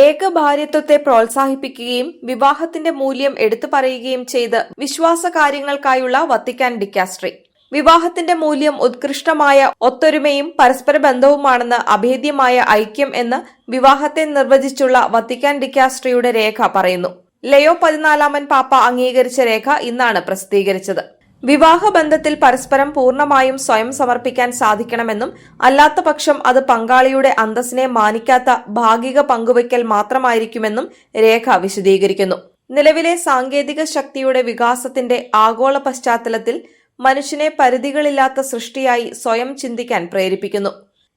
ഏക ഭാര്യത്വത്തെ പ്രോത്സാഹിപ്പിക്കുകയും വിവാഹത്തിന്റെ മൂല്യം എടുത്തു പറയുകയും ചെയ്ത് വിശ്വാസ കാര്യങ്ങൾക്കായുള്ള വത്തിക്കാൻ ഡിക്കാസ്ട്രി. വിവാഹത്തിന്റെ മൂല്യം ഉത്കൃഷ്ടമായ ഒത്തൊരുമയും പരസ്പര ബന്ധവുമാണെന്ന് അഭേദ്യമായ ഐക്യം എന്ന് വിവാഹത്തെ നിർവചിച്ചുള്ള വത്തിക്കാൻ ഡിക്കാസ്ട്രിയുടെ രേഖ പറയുന്നു. ലയോ പതിനാലാമൻ പാപ്പ അംഗീകരിച്ച രേഖ ഇന്നാണ് പ്രസിദ്ധീകരിച്ചത്. വിവാഹബന്ധത്തിൽ പരസ്പരം പൂർണമായും സ്വയം സമർപ്പിക്കാൻ സാധിക്കണമെന്നും അല്ലാത്ത പക്ഷം അത് പങ്കാളിയുടെ അന്തസ്സിനെ മാനിക്കാത്ത ഭാഗിക പങ്കുവയ്ക്കൽ മാത്രമായിരിക്കുമെന്നും രേഖ വിശദീകരിക്കുന്നു. നിലവിലെ സാങ്കേതിക ശക്തിയുടെ വികാസത്തിന്റെ ആഗോള പശ്ചാത്തലത്തിൽ മനുഷ്യനെ പരിധികളില്ലാത്ത സൃഷ്ടിയായി സ്വയം ചിന്തിക്കാൻ പ്രേരിപ്പിക്കുന്നു.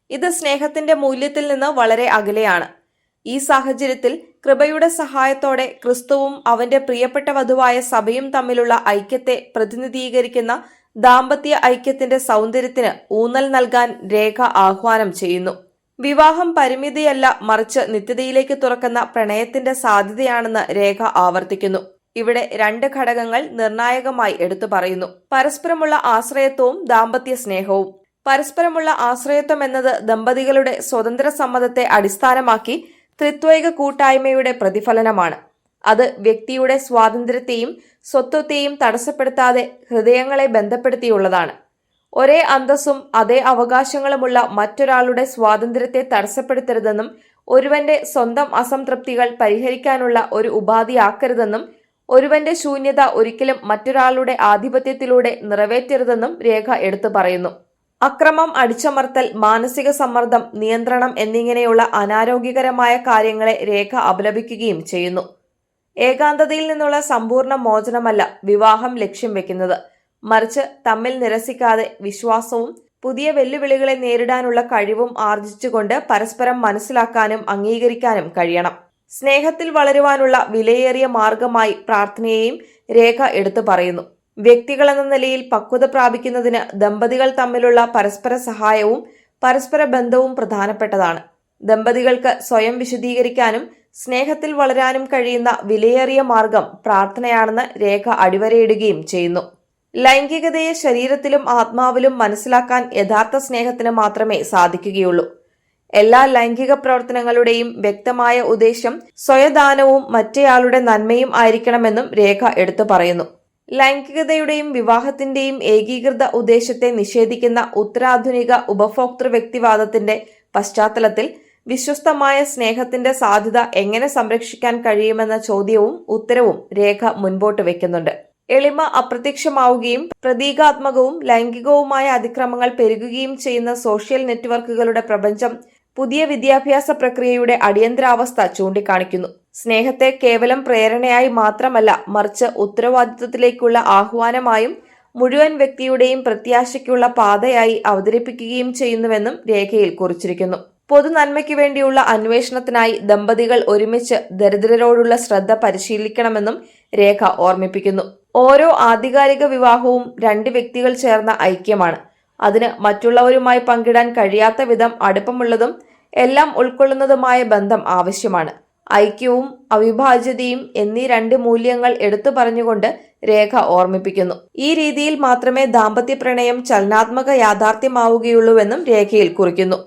ഇത് സ്നേഹത്തിന്റെ മൂല്യത്തിൽ നിന്ന് വളരെ അകലെയാണ്. ഈ സാഹചര്യത്തിൽ കൃപയുടെ സഹായത്തോടെ ക്രിസ്തുവും അവന്റെ പ്രിയപ്പെട്ട വധുവായ സഭയും തമ്മിലുള്ള ഐക്യത്തെ പ്രതിനിധീകരിക്കുന്ന ദാമ്പത്യ ഐക്യത്തിന്റെ സൗന്ദര്യത്തിന് ഊന്നൽ നൽകാൻ രേഖ ആഹ്വാനം ചെയ്യുന്നു. വിവാഹം പരിമിതിയല്ല മറിച്ച് നിത്യതയിലേക്ക് തുറക്കുന്ന പ്രണയത്തിന്റെ സാധ്യതയാണെന്ന് രേഖ ആവർത്തിക്കുന്നു. ഇവിടെ രണ്ട് ഘടകങ്ങൾ നിർണായകമായി എടുത്തു പറയുന്നു. പരസ്പരമുള്ള ആശ്രയത്വവും ദാമ്പത്യ സ്നേഹവും. പരസ്പരമുള്ള ആശ്രയത്വം എന്നത് ദമ്പതികളുടെ സ്വതന്ത്ര സമ്മതത്തെ അടിസ്ഥാനമാക്കി ത്രിത്വൈക കൂട്ടായ്മയുടെ പ്രതിഫലനമാണ്. അത് വ്യക്തിയുടെ സ്വാതന്ത്ര്യത്തെയും സ്വത്വത്തെയും തടസ്സപ്പെടുത്താതെ ഹൃദയങ്ങളെ ബന്ധപ്പെടുത്തിയുള്ളതാണ്. ഒരേ അന്തസ്സും അതേ അവകാശങ്ങളുമുള്ള മറ്റൊരാളുടെ സ്വാതന്ത്ര്യത്തെ തടസ്സപ്പെടുത്തരുതെന്നും ഒരുവന്റെ സ്വന്തം അസംതൃപ്തികൾ പരിഹരിക്കാനുള്ള ഒരു ഉപാധിയാക്കരുതെന്നും ഒരുവന്റെ ശൂന്യത ഒരിക്കലും മറ്റൊരാളുടെ ആധിപത്യത്തിലൂടെ നിറവേറ്റരുതെന്നും രേഖ എടുത്തു പറയുന്നു. അക്രമം അടിച്ചമർത്തൽ മാനസിക സമ്മർദ്ദം നിയന്ത്രണം എന്നിങ്ങനെയുള്ള അനാരോഗ്യകരമായ കാര്യങ്ങളെ രേഖ അപലപിക്കുകയും ചെയ്യുന്നു. ഏകാന്തതയിൽ നിന്നുള്ള സമ്പൂർണ മോചനമല്ല വിവാഹം ലക്ഷ്യം വെക്കുന്നത്. മറിച്ച് തമ്മിൽ നിരസിക്കാതെ വിശ്വാസവും പുതിയ വെല്ലുവിളികളെ നേരിടാനുള്ള കഴിവും ആർജിച്ചുകൊണ്ട് പരസ്പരം മനസ്സിലാക്കാനും അംഗീകരിക്കാനും കഴിയണം. സ്നേഹത്തിൽ വളരുവാനുള്ള വിലയേറിയ മാർഗമായി പ്രാർത്ഥനയെയും രേഖ എടുത്തു പറയുന്നു. വ്യക്തികളെന്ന നിലയിൽ പക്വത പ്രാപിക്കുന്നതിന് ദമ്പതികൾ തമ്മിലുള്ള പരസ്പര സഹായവും പരസ്പര ബന്ധവും പ്രധാനപ്പെട്ടതാണ്. ദമ്പതികൾക്ക് സ്വയം വിശദീകരിക്കാനും സ്നേഹത്തിൽ വളരാനും കഴിയുന്ന വിലയേറിയ മാർഗം പ്രാർത്ഥനയാണെന്ന് രേഖ അടിവരയിടുകയും ചെയ്യുന്നു. ലൈംഗികതയെ ശരീരത്തിലും ആത്മാവിലും മനസ്സിലാക്കാൻ യഥാർത്ഥ സ്നേഹത്തിന് മാത്രമേ സാധിക്കുകയുള്ളൂ. എല്ലാ ലൈംഗിക പ്രവർത്തനങ്ങളുടെയും വ്യക്തമായ ഉദ്ദേശം സ്വയദാനവും മറ്റേയാളുടെ നന്മയും ആയിരിക്കണമെന്നും രേഖ എടുത്തു പറയുന്നു. ലൈംഗികതയുടെയും വിവാഹത്തിന്റെയും ഏകീകൃത ഉദ്ദേശത്തെ നിഷേധിക്കുന്ന ഉത്തരാധുനിക ഉപഭോക്തൃ വ്യക്തിവാദത്തിന്റെ പശ്ചാത്തലത്തിൽ വിശ്വസ്തമായ സ്നേഹത്തിന്റെ സാധ്യത എങ്ങനെ സംരക്ഷിക്കാൻ കഴിയുമെന്ന ചോദ്യവും ഉത്തരവും രേഖ മുൻപോട്ട് വെക്കുന്നുണ്ട്. എളിമ അപ്രത്യക്ഷമാവുകയും പ്രതീകാത്മകവും ലൈംഗികവുമായ അതിക്രമങ്ങൾ പെരുകുകയും ചെയ്യുന്ന സോഷ്യൽ നെറ്റ്വർക്കുകളുടെ പ്രപഞ്ചം പുതിയ വിദ്യാഭ്യാസ പ്രക്രിയയുടെ അടിയന്തരാവസ്ഥ ചൂണ്ടിക്കാണിക്കുന്നു. സ്നേഹത്തെ കേവലം പ്രേരണയായി മാത്രമല്ല മറിച്ച് ഉത്തരവാദിത്വത്തിലേക്കുള്ള ആഹ്വാനമായും മുഴുവൻ വ്യക്തിയുടെയും പ്രത്യാശയ്ക്കുള്ള പാതയായി അവതരിപ്പിക്കുകയും ചെയ്യുന്നുവെന്നും രേഖയിൽ കുറിച്ചിരിക്കുന്നു. പൊതു നന്മയ്ക്ക് വേണ്ടിയുള്ള അന്വേഷണത്തിനായി ദമ്പതികൾ ഒരുമിച്ച് ദരിദ്രരോടുള്ള ശ്രദ്ധ പരിശീലിക്കണമെന്നും രേഖ ഓർമ്മിപ്പിക്കുന്നു. ഓരോ ആധികാരിക വിവാഹവും രണ്ട് വ്യക്തികൾ ചേർന്ന ഐക്യമാണ്. അതിന് മറ്റുള്ളവരുമായി പങ്കിടാൻ കഴിയാത്ത വിധം അടുപ്പമുള്ളതും എല്ലാം ഉൾക്കൊള്ളുന്നതുമായ ബന്ധം ആവശ്യമാണ്. ഐക്യവും അവിഭാജ്യതയും എന്നീ രണ്ട് മൂല്യങ്ങൾ എടുത്തു പറഞ്ഞുകൊണ്ട് രേഖ ഓർമ്മിപ്പിക്കുന്നു. ഈ രീതിയിൽ മാത്രമേ ദാമ്പത്യ പ്രണയം ചലനാത്മക യാഥാർത്ഥ്യമാവുകയുള്ളൂവെന്നും രേഖയിൽ കുറിക്കുന്നു.